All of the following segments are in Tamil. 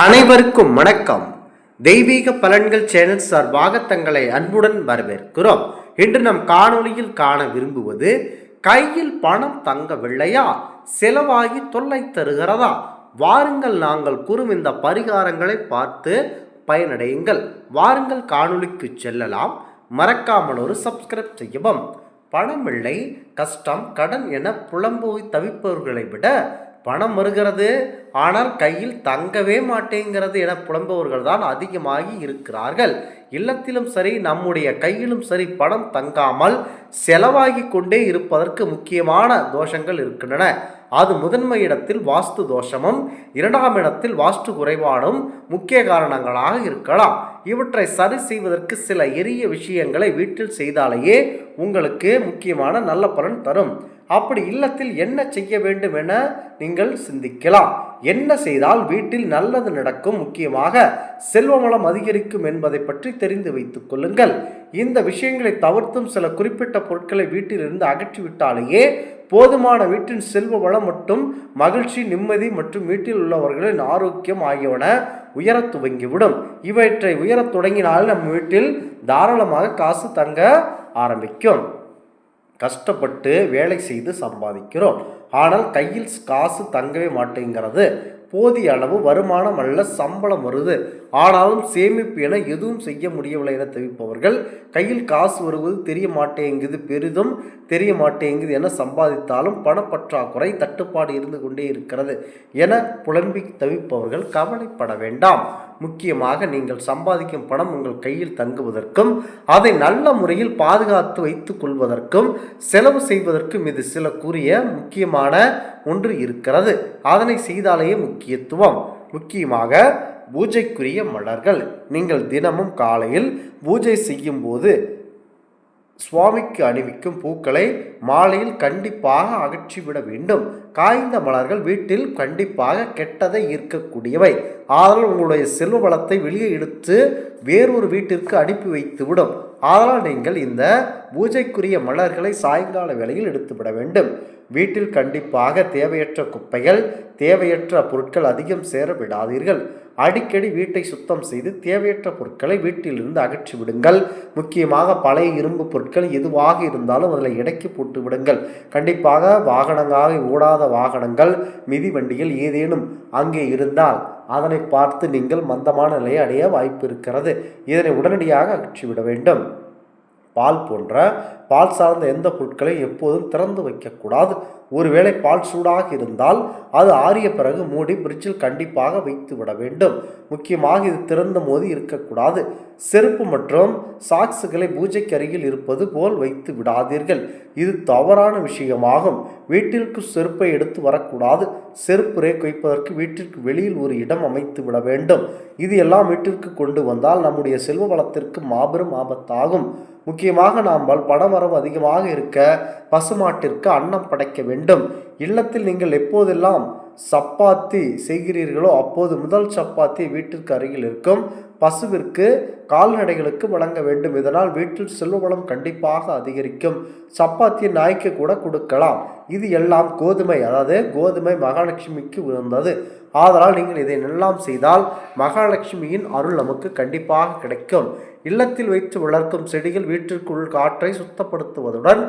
அனைவருக்கும் வணக்கம். தெய்வீக பலன்கள் சேனல் சார்பாக தங்களை அன்புடன் வரவேற்கிறோம். இன்று நம் காணொளியில் காண விரும்புவது கையில் பணம் தங்கவில்லையா செலவாகி தொல்லை தருகிறதா? வாருங்கள் நாங்கள் கூறும் இந்த பரிகாரங்களை பார்த்து பயனடையுங்கள். வாருங்கள் காணொளிக்கு செல்லலாம். மறக்காமல் ஒரு சப்ஸ்கிரைப் செய்யவும். பணமில்லை கஷ்டம் கடன் என புலம்போய் தவிப்பவர்களை விட பணம் வருகிறது ஆனால் கையில் தங்கவே மாட்டேங்கிறது என புலம்பவர்கள் தான் அதிகமாகி இருக்கிறார்கள். இல்லத்திலும் சரி நம்முடைய கையிலும் சரி பணம் தங்காமல் செலவாகி கொண்டே இருப்பதற்கு முக்கியமான தோஷங்கள் இருக்கின்றன. அது முதன்மை இடத்தில் வாஸ்து தோஷமும் இரண்டாம் இடத்தில் வாஸ்து குறைபாடும் முக்கிய காரணங்களாக இருக்கலாம். இவற்றை சரி செய்வதற்கு சில எளிய விஷயங்களை வீட்டில் செய்தாலேயே உங்களுக்கு முக்கியமான நல்ல பலன் தரும். அப்படி இல்லத்தில் என்ன செய்ய வேண்டும் என நீங்கள் சிந்திக்கலாம். என்ன செய்தால் வீட்டில் நல்லது நடக்கும்? முக்கியமாக செல்வமளம் அதிகரிக்கும் என்பதை பற்றி தெரிந்து வைத்துக் கொள்ளுங்கள். இந்த விஷயங்களை தவிர்த்தும் சில குறிப்பிட்ட பொருட்களை வீட்டிலிருந்து அகற்றிவிட்டாலேயே போதுமான வீட்டின் செல்வ வளம் மற்றும் மகிழ்ச்சி நிம்மதி மற்றும் வீட்டில் உள்ளவர்களின் ஆரோக்கியம் ஆகியவன உயரத் துவங்கிவிடும். இவற்றை உயரத் தொடங்கினால் நம் வீட்டில் தாராளமாக காசு தங்க ஆரம்பிக்கும். கஷ்டப்பட்டு வேலை செய்து சம்பாதிக்கிறோம். ஆனால் கையில் காசு தங்கவே மாட்டேங்கிறது. போதிய அளவு வருமானம் அல்ல சம்பளம் வருது. ஆனாலும் சேமிப்பு என எதுவும் செய்ய முடியவில்லை என தவிப்பவர்கள் கையில் காசு வருவது தெரிய மாட்டேங்குது பெரிதும் தெரிய மாட்டேங்குது என சம்பாதித்தாலும் பணப்பற்றாக்குறை தட்டுப்பாடு இருந்து கொண்டே இருக்கிறது என புலம்பி தவிப்பவர்கள் கவலைப்பட வேண்டாம். முக்கியமாக நீங்கள் சம்பாதிக்கும் பணம் உங்கள் கையில் தங்குவதற்கும் அதை நல்ல முறையில் பாதுகாத்து வைத்துக் கொள்வதற்கும் செலவு செய்வதற்கும் இது சில கூறிய முக்கியமான ஒன்று இருக்கிறது. அதனை செய்தாலேயே முக்கியத்துவம். முக்கியமாக பூஜைக்குரிய மலர்கள். நீங்கள் தினமும் காலையில் பூஜை செய்யும் போது சுவாமிக்கு அணிவிக்கும் பூக்களை மாலையில் கண்டிப்பாக அகற்றிவிட வேண்டும். காய்ந்த மலர்கள் வீட்டில் கண்டிப்பாக கெட்டதை ஈர்க்கக்கூடியவை. ஆதலால் உங்களுடைய செல்வ வளத்தை வெளியே எடுத்து வேறொரு வீட்டிற்கு அனுப்பி வைத்துவிடும். ஆதலால் நீங்கள் இந்த பூஜைக்குரிய மலர்களை சாயங்கால வேளையில் எடுத்துவிட வேண்டும். வீட்டில் கண்டிப்பாக தேவையற்ற குப்பைகள் தேவையற்ற பொருட்கள் அதிகம் சேர விடாதீர்கள். அடிக்கடி வீட்டை சுத்தம் செய்து தேவையற்ற பொருட்களை வீட்டிலிருந்து அகற்றி விடுங்கள். முக்கியமாக பழைய இரும்பு பொருட்கள் எதுவாக இருந்தாலும் அதில் இடைக்கி போட்டு விடுங்கள். கண்டிப்பாக வாகனங்களாக ஓடாத வாகனங்கள் மிதிவண்டிகள் ஏதேனும் அங்கே இருந்தால் அதனை பார்த்து நீங்கள் மந்தமான நிலையை அடைய வாய்ப்பு இருக்கிறது இதனை உடனடியாக அகற்றிவிட வேண்டும். பால் போன்ற பால் சார்ந்த எந்த பொருட்களையும் எப்போதும் திறந்து வைக்கக்கூடாது. ஒருவேளை பால் சூடாக இருந்தால் அது ஆறிய பிறகு மூடி பிரிட்ஜில் கண்டிப்பாக வைத்து விட வேண்டும். முக்கியமாக இது திறந்த போது இருக்கக்கூடாது. செருப்பு மற்றும் சாக்ஸுகளை பூஜைக்கு அருகில் இருப்பது போல் வைத்து விடாதீர்கள். இது தவறான விஷயமாகும். வீட்டிற்கு செருப்பை எடுத்து வரக்கூடாது. செருப்பு ரேக் வைப்பதற்கு வீட்டிற்கு வெளியில் ஒரு இடம் அமைத்து விட வேண்டும். இது எல்லாம் வீட்டிற்கு கொண்டு வந்தால் நம்முடைய செல்வ வளத்திற்கு மாபெரும் ஆபத்தாகும். முக்கியமாக நாம் பணவரவு அதிகமாக இருக்க பசுமாட்டிற்கு அன்னம் படைக்க வேண்டும். இல்லத்தில் நீங்கள் எப்போதெல்லாம் சப்பாத்தி செய்கிறீர்களோ அப்போது முதல் சப்பாத்தி வீட்டிற்கு அருகில் இருக்கும். பசுவிற்கு கால்நடைகளுக்கு வழங்க வேண்டும். இதனால் வீட்டில் செல்வவளம் கண்டிப்பாக அதிகரிக்கும். சப்பாத்தி நாய்க்கு கூட கொடுக்கலாம். இது எல்லாம் கோதுமை அதாவது கோதுமை மகாலட்சுமிக்கு உயர்ந்தது ஆதலால் நீங்கள் இதை எல்லாம் செய்தால் மகாலட்சுமியின் அருள் நமக்கு கண்டிப்பாக கிடைக்கும். இல்லத்தில் வைத்து வளர்க்கும் செடிகள் வீட்டிற்குள் காற்றை சுத்தப்படுத்துவதுடன்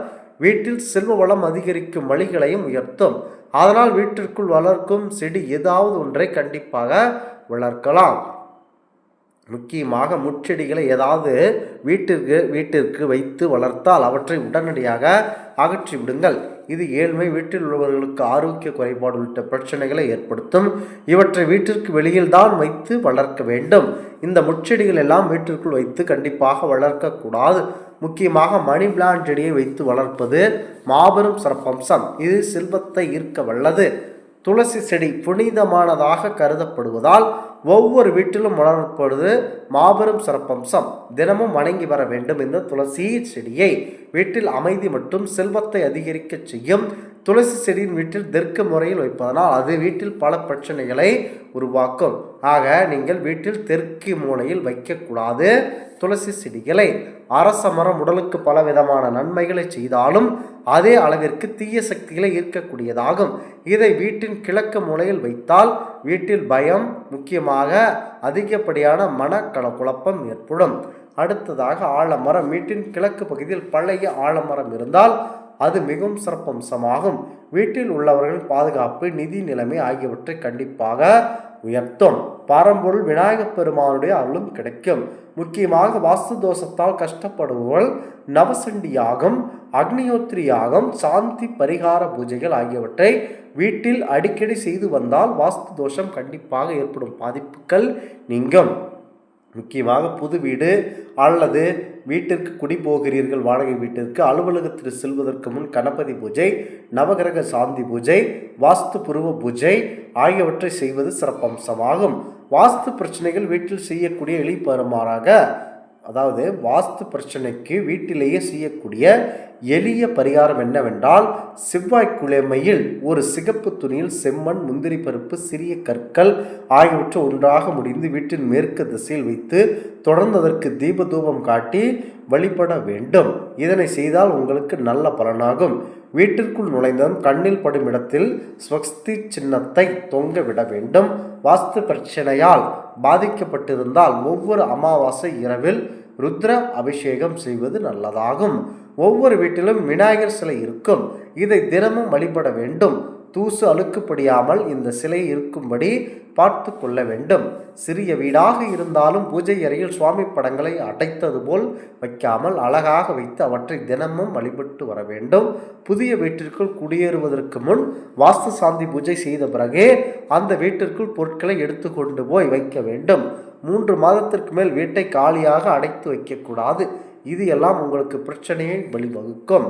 வீட்டில் செல்வ வளம் அதிகரிக்கும் வழிகளையும் உயர்த்தும். அதனால் வீட்டிற்குள் வளர்க்கும் செடி ஏதாவது ஒன்றை கண்டிப்பாக வளர்க்கலாம். முக்கியமாக முச்செடிகளை ஏதாவது வீட்டிற்கு வீட்டிற்கு வைத்து வளர்த்தால் அவற்றை உடனடியாக அகற்றி விடுங்கள். இது ஏழ்மை வீட்டில் உள்ளவர்களுக்கு ஆரோக்கிய குறைபாடு உள்ளிட்ட பிரச்சனைகளை ஏற்படுத்தும். இவற்றை வீட்டிற்கு வெளியில் தான் வைத்து வளர்க்க வேண்டும். இந்த முச்செடிகள் எல்லாம் வீட்டிற்குள் வைத்து கண்டிப்பாக வளர்க்கக்கூடாது. முக்கியமாக மணி பிளான் செடியை வைத்து வளர்ப்பது மாபெரும் சிறப்பம்சம். இது செல்வத்தை ஈர்க்க வல்லது. துளசி செடி புனிதமானதாக கருதப்படுவதால் ஒவ்வொரு வீட்டிலும் வளரப்படுது மாபெரும் சிறப்பம்சம். தினமும் வணங்கி வர வேண்டும் இந்த துளசி செடியை வீட்டில் அமைதி மற்றும் செல்வத்தை அதிகரிக்க செய்யும் துளசி செடியின் வீட்டில் தெற்கு முறையில் வைப்பதனால் அது வீட்டில் பல பிரச்சனைகளை உருவாக்கும். ஆக நீங்கள் வீட்டில் தெற்கு மூலையில் வைக்கக்கூடாது துளசி செடிகளை. அரச மரம் உடலுக்கு பல விதமான நன்மைகளை செய்தாலும் அதே அளவிற்கு தீய சக்திகளை ஈர்க்கக்கூடியதாகும். இதை வீட்டின் கிழக்கு மூலையில் வைத்தால் வீட்டில் பயம் முக்கியமாக அதிகப்படியான மனக்கல குழப்பம் ஏற்படும். அடுத்ததாக ஆலமரம். வீட்டின் கிழக்கு பகுதியில் பழைய ஆலமரம் இருந்தால் அது மிகவும் சிறப்பம்சமாகும். வீட்டில் உள்ளவர்களின் பாதுகாப்பு நிதி நிலைமை ஆகியவற்றை கண்டிப்பாக உயர்த்தும். பரம்பொருள் விநாயகப் பெருமானுடைய அருளும் கிடைக்கும். முக்கியமாக வாஸ்து தோஷத்தால் கஷ்டப்படுபவர்கள் நவசண்டி யாகம் அக்னியோத்திரி யாகம் சாந்தி பரிகார பூஜைகள் ஆகியவற்றை வீட்டில் அடிக்கடி செய்து வந்தால் வாஸ்து தோஷம் கண்டிப்பாக ஏற்படும் பாதிப்புகள் நீங்கும். முக்கியமாக புது வீடு அல்லது வீட்டிற்கு குடி போகிறீர்கள் வாடகை வீட்டிற்கு அலுவலகத்தில் செல்வதற்கு முன் கணபதி பூஜை நவகிரக சாந்தி பூஜை வாஸ்து புருவ பூஜை ஆகியவற்றை செய்வது சிறப்பம்சமாகும். வாஸ்து பிரச்சனைகள் வீட்டில் செய்யக்கூடிய எளிப்பருமாறாக அதாவது வாஸ்து பிரச்சனைக்கு வீட்டிலேயே செய்யக்கூடிய எளிய பரிகாரம் என்னவென்றால் செவ்வாய்க்கிழமையில் ஒரு சிகப்பு துணியில் செம்மண் முந்திரி பருப்பு சிறிய கற்கள் ஆகியவற்றை ஒன்றாக முடிந்து வீட்டின் மேற்கு திசையில் வைத்து தொடர்ந்து அதற்கு தீபதூபம் காட்டி வழிபட வேண்டும். இதனை செய்தால் உங்களுக்கு நல்ல பலனாகும். வீட்டிற்குள் நுழைந்ததும் கண்ணில் படும் இடத்தில் ஸ்வஸ்தி சின்னத்தை தொங்க விட வேண்டும். வாஸ்து பிரச்சனையால் பாதிக்கப்பட்டிருந்தால் ஒவ்வொரு அமாவாசை இரவில் ருத்ர அபிஷேகம் செய்வது நல்லதாகும். ஒவ்வொரு வீட்டிலும் விநாயகர் சிலை இருக்கும். இதை தினமும் வழிபட வேண்டும். தூசு அழுக்குப்படியாமல் இந்த சிலை இருக்கும்படி பார்த்து கொள்ள வேண்டும். சிறிய வீடாக இருந்தாலும் பூஜை அறையில் சுவாமி படங்களை அடைத்தது போல் வைக்காமல் அழகாக வைத்து அவற்றை தினமும் வழிபட்டு வர வேண்டும். புதிய வீட்டிற்குள் குடியேறுவதற்கு முன் வாஸ்து சாந்தி பூஜை செய்த பிறகே அந்த வீட்டிற்குள் பொருட்களை எடுத்து கொண்டு போய் வைக்க வேண்டும். மூன்று மாதத்திற்கு மேல் வீட்டை காலியாக அடைத்து வைக்கக்கூடாது. இது எல்லாம் உங்களுக்கு பிரச்சனையை வழிவகுக்கும்.